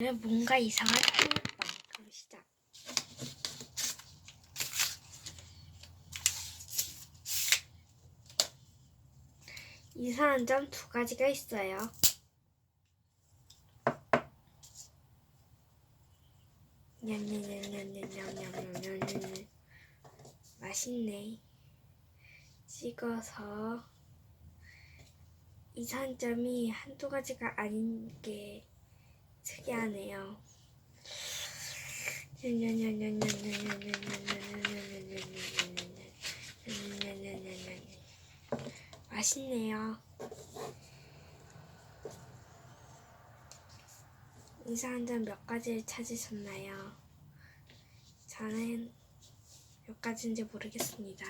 뭔가 이상한 생각다. 그럼 시작. 이상한 점 두 가지가 있어요. 맛있네. 찍어서 이상한 점이 한두 가지가 아닌 게 신기하네요. 맛있네요. 이상한 점 몇 가지를 찾으셨나요? 저는 몇 가지인지 모르겠습니다.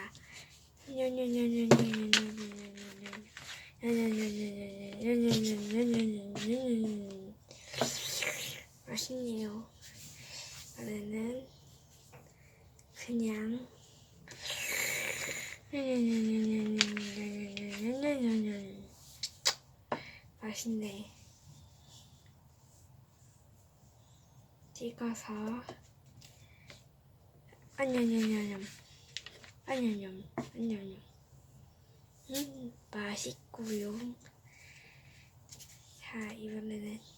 맛있네요. 그러면은 그냥 맛있네. 찍어서 안녕안녕 안녕 안녕 안녕안녕 음 맛있고요. 자 이번에는